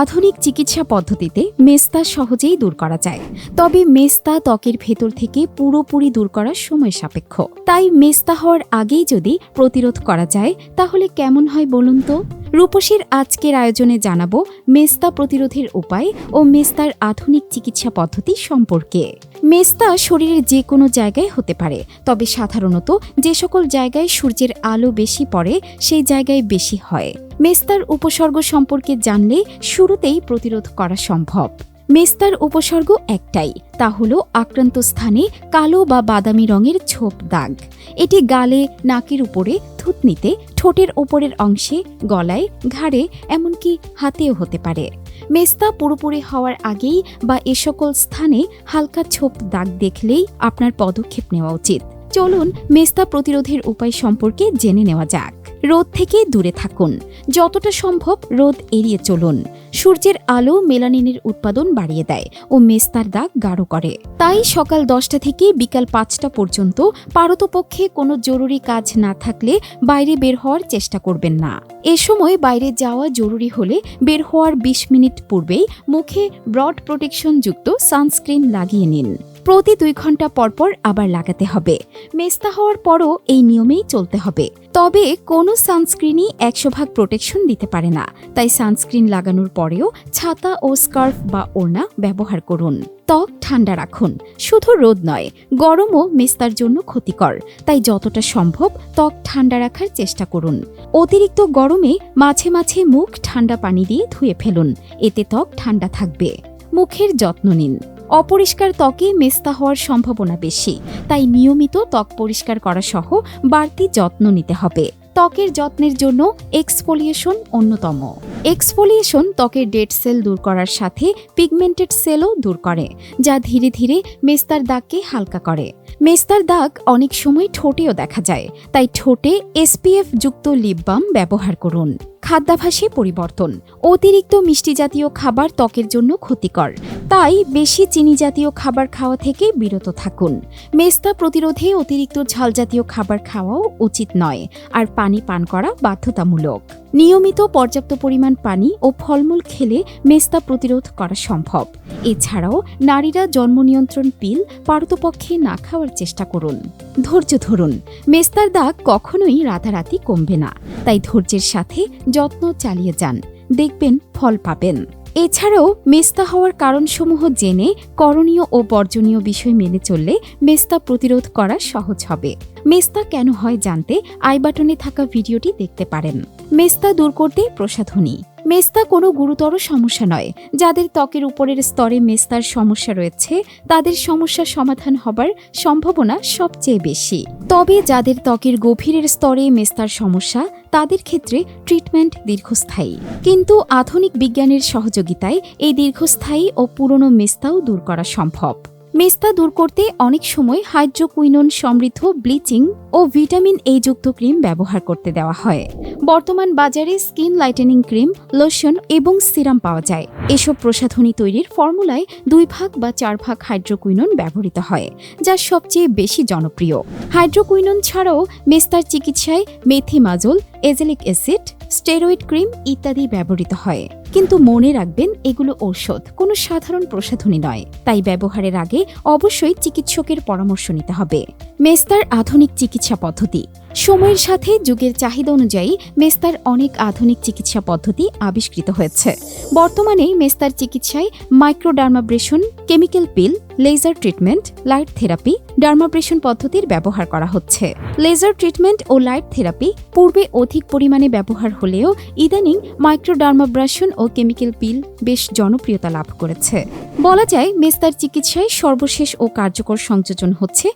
আধুনিক চিকিৎসা পদ্ধতিতে মেস্তা সহজেই দূর করা যায়। তবে মেস্তা ত্বকের ভেতর থেকে পুরোপুরি দূর করার সময় সাপেক্ষ। তাই মেস্তা হওয়ার আগেই যদি প্রতিরোধ করা যায়, তাহলে কেমন হয় বলুন তো? রূপসীর আজকের আয়োজনে জানাব মেস্তা প্রতিরোধের উপায় ও মেস্তার আধুনিক চিকিৎসা পদ্ধতি সম্পর্কে। মেস্তা শরীরের যে কোনো জায়গায় হতে পারে, তবে সাধারণত যে সকল জায়গায় সূর্যের আলো বেশি পড়ে, সেই জায়গায় বেশি হয়। মেস্তার উপসর্গ সম্পর্কে জানলে শুরুতেই প্রতিরোধ করা সম্ভব। মেস্তার উপসর্গ একটাই, তা হল আক্রান্ত স্থানে কালো বা বাদামি রঙের ছোপ দাগ। এটি গালে, নাকের উপরে, থুতনিতে, ঠোঁটের ওপরের অংশে, গলায়, ঘাড়ে, এমনকি হাতেও হতে পারে। মেস্তা পুরোপুরি হওয়ার আগেই বা এ সকল স্থানে হালকা ছোপ দাগ দেখলেই আপনার পদক্ষেপ নেওয়া উচিত। চলুন মেস্তা প্রতিরোধের উপায় সম্পর্কে জেনে নেওয়া যাক। রোদ থেকে দূরে থাকুন। যতটা সম্ভব রোদ এড়িয়ে চলুন। সূর্যের আলো মেলানিনের উৎপাদন বাড়িয়ে দেয় ও মেস্তার দাগ গাঢ় করে। তাই সকাল দশটা থেকে বিকাল পাঁচটা পর্যন্ত পারতপক্ষে কোনো জরুরি কাজ না থাকলে বাইরে বের হওয়ার চেষ্টা করবেন না। এ সময় বাইরে যাওয়া জরুরি হলে বের হওয়ার ২০ মিনিট পূর্বেই মুখে ব্রড প্রোটেকশন যুক্ত সানস্ক্রিন লাগিয়ে নিন। প্রতি দুই ঘণ্টা পরপর আবার লাগাতে হবে। মেস্তা হওয়ার পরও এই নিয়মেই চলতে হবে। তবে কোনো সানস্ক্রিনই একশো ভাগ প্রোটেকশন দিতে পারে না। তাই সানস্ক্রিন লাগানোর পরেও ছাতা ও স্কার্ফ বা ওড়না ব্যবহার করুন। ত্বক ঠান্ডা রাখুন। শুধু রোদ নয়, গরমও মেস্তার জন্য ক্ষতিকর। তাই যতটা সম্ভব ত্বক ঠান্ডা রাখার চেষ্টা করুন। অতিরিক্ত গরমে মাঝে মাঝে মুখ ঠান্ডা পানি দিয়ে ধুয়ে ফেলুন। এতে ত্বক ঠান্ডা থাকবে। মুখের যত্ন নিন। অপরিষ্কার ত্বকে মেস্তা হওয়ার সম্ভাবনা বেশি, তাই নিয়মিত ত্বক পরিষ্কার করা সহ বাড়তি যত্ন নিতে হবে। ত্বকের যত্নের জন্য এক্সফোলিয়েশন অন্যতম। এক্সফোলিয়েশন ত্বকের ডেড সেল দূর করার সাথে পিগমেন্টেড সেলও দূর করে, যা ধীরে ধীরে মেস্তার দাগকে হালকা করে। মেস্তার দাগ অনেক সময় ঠোঁটেও দেখা যায়, তাই ঠোঁটে এসপিএফ যুক্ত লিপ বাম ব্যবহার করুন। খাদ্যাভাসে পরিবর্তন। অতিরিক্ত মিষ্টি জাতীয় খাবার ত্বকের জন্য ক্ষতিকর। তাই বেশি চিনি জাতীয় খাবার খাওয়া থেকে বিরত থাকুন। মেস্তা প্রতিরোধে অতিরিক্ত ঝাল জাতীয় খাবার খাওয়াও উচিত নয়, আর পানি পান করা বাধ্যতামূলক। নিয়মিত পর্যাপ্ত পরিমাণ পানি ও ফলমূল খেলে মেস্তা প্রতিরোধ করা সম্ভব। এছাড়াও নারীরা জন্ম নিয়ন্ত্রণ পিল পারতপক্ষে না খাওয়ার চেষ্টা করুন। ধৈর্য ধরুন, মেস্তার দাগ কখনোই রাতারাতি কমবে না। তাই ধৈর্যের সাথে যত্ন চালিয়ে যান, দেখবেন ফল পাবেন। এছাড়াও মেস্তা হওয়ার কারণসমূহ জেনে করণীয় ও বর্জনীয় বিষয় মেনে চললে মেস্তা প্রতিরোধ করা সহজ হবে। মেস্তা কেন হয় জানতে আই বাটনে থাকা ভিডিওটি দেখতে পারেন। মেস্তা দূর করতে প্রসাধনী। মেস্তা কোনো গুরুতর সমস্যা নয়। যাদের ত্বকের উপরের স্তরে মেস্তার সমস্যা রয়েছে, তাদের সমস্যার সমাধান হবার সম্ভাবনা সবচেয়ে বেশি। তবে যাদের ত্বকের গভীরের স্তরে মেস্তার সমস্যা, তাদের ক্ষেত্রে ট্রিটমেন্ট দীর্ঘস্থায়ী। কিন্তু আধুনিক বিজ্ঞানের সহযোগিতায় এই দীর্ঘস্থায়ী ও পুরনো মেস্তাও দূর করা সম্ভব। মেস্তা দূর করতে অনেক সময় হাইড্রোকুইনন সমৃদ্ধ ব্লিচিং ও ভিটামিন এ যুক্ত ক্রিম ব্যবহার করতে দেওয়া হয়। বর্তমান বাজারে স্কিন লাইটেনিং ক্রিম, লোশন এবং সিরাম পাওয়া যায়। এসব প্রসাধনী তৈরির ফর্মুলায় দুই ভাগ বা চার ভাগ হাইড্রোকুইনন ব্যবহৃত হয়, যা সবচেয়ে বেশি জনপ্রিয়। হাইড্রোকুইনন ছাড়াও মেস্তার চিকিৎসায় methimazole, azelaic acid, steroid cream ইত্যাদি ব্যবহৃত হয়। কিন্তু মনে রাখবেন, এগুলো ঔষধ, কোনো সাধারণ প্রসাধনী নয়। তাই ব্যবহারের আগে অবশ্যই চিকিৎসকের পরামর্শ নিতে হবে। মেস্তার আধুনিক চিকিৎসা পদ্ধতি। সময়ের সাথে যুগের চাহিদা অনুযায়ী মেস্তার অনেক আধুনিক চিকিৎসা পদ্ধতি আবিষ্কৃত হয়েছে। বর্তমানে মেস্তার চিকিৎসায় microdermabrasion, chemical peel, laser treatment, light therapy, dermabrasion পদ্ধতির ব্যবহার করা হচ্ছে। লেজার ট্রিটমেন্ট ও লাইট থেরাপি পূর্বে অধিক পরিমাণে ব্যবহার হলেও ইদানিং মাইক্রোডার্মাব্রেশন ও কেমিক্যাল পিল বেশ জনপ্রিয়তা লাভ করেছে। বলা যায়, মেস্তার চিকিৎসায় সর্বশেষ ও কার্যকর সংযোজন হচ্ছে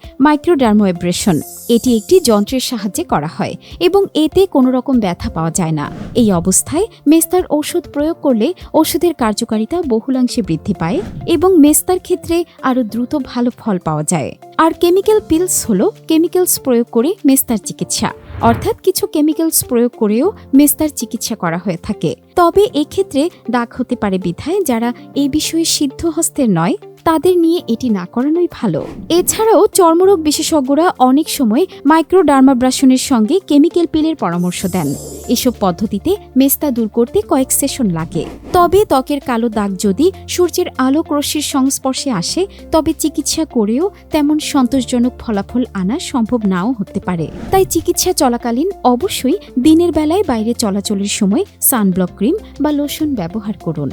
মাইক্রোডার্মোএব্রেশন এটি একটি যন্ত্রের সাহায্যে করা হয় এবং এতে কোনো রকম ব্যথা পাওয়া যায় না। এই অবস্থায় মেস্তার ঔষধ প্রয়োগ করলে ওষুধের কার্যকারিতা বহুলাংশে বৃদ্ধি পায় এবং মেস্তার ক্ষেত্রে আরও দ্রুত ভালো ফল পাওয়া যায়। আর কেমিক্যাল পিলস হল কেমিক্যালস প্রয়োগ করে মেস্তার চিকিৎসা। অর্থাৎ কিছু কেমিক্যালস প্রয়োগ করেও মেস্তার চিকিৎসা করা হয়ে থাকে। তবে এক্ষেত্রে দাগ হতে পারে বিধায় যারা এই বিষয়ে সিদ্ধ হস্তের নয় তাদের নিয়ে এটি না করানোই ভালো। এছাড়াও চর্মরোগ বিশেষজ্ঞরা অনেক সময় মাইক্রোডার্মাব্রাশনের সঙ্গে কেমিক্যাল পিলের পরামর্শ দেন। এসব পদ্ধতিতে মেস্তা দূর করতে কয়েক সেশন লাগে। তবে ত্বকের কালো দাগ যদি সূর্যের আলোক রশ্মির সংস্পর্শে আসে, তবে চিকিৎসা করেও তেমন সন্তোষজনক ফলাফল আনা সম্ভব নাও হতে পারে। তাই চিকিৎসা চলাকালীন অবশ্যই দিনের বেলায় বাইরে চলাচলের সময় সানব্লক ক্রিম বা লোশন ব্যবহার করুন।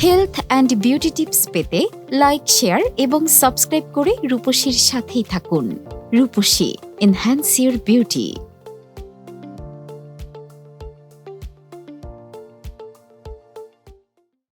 হেলথ অ্যান্ড বিউটি টিপস পেতে লাইক শেয়ার এবং সাবস্ক্রাইব করে রূপসীর সাথেই থাকুন। রূপসী এনহ্যান্স ইউর বিউটি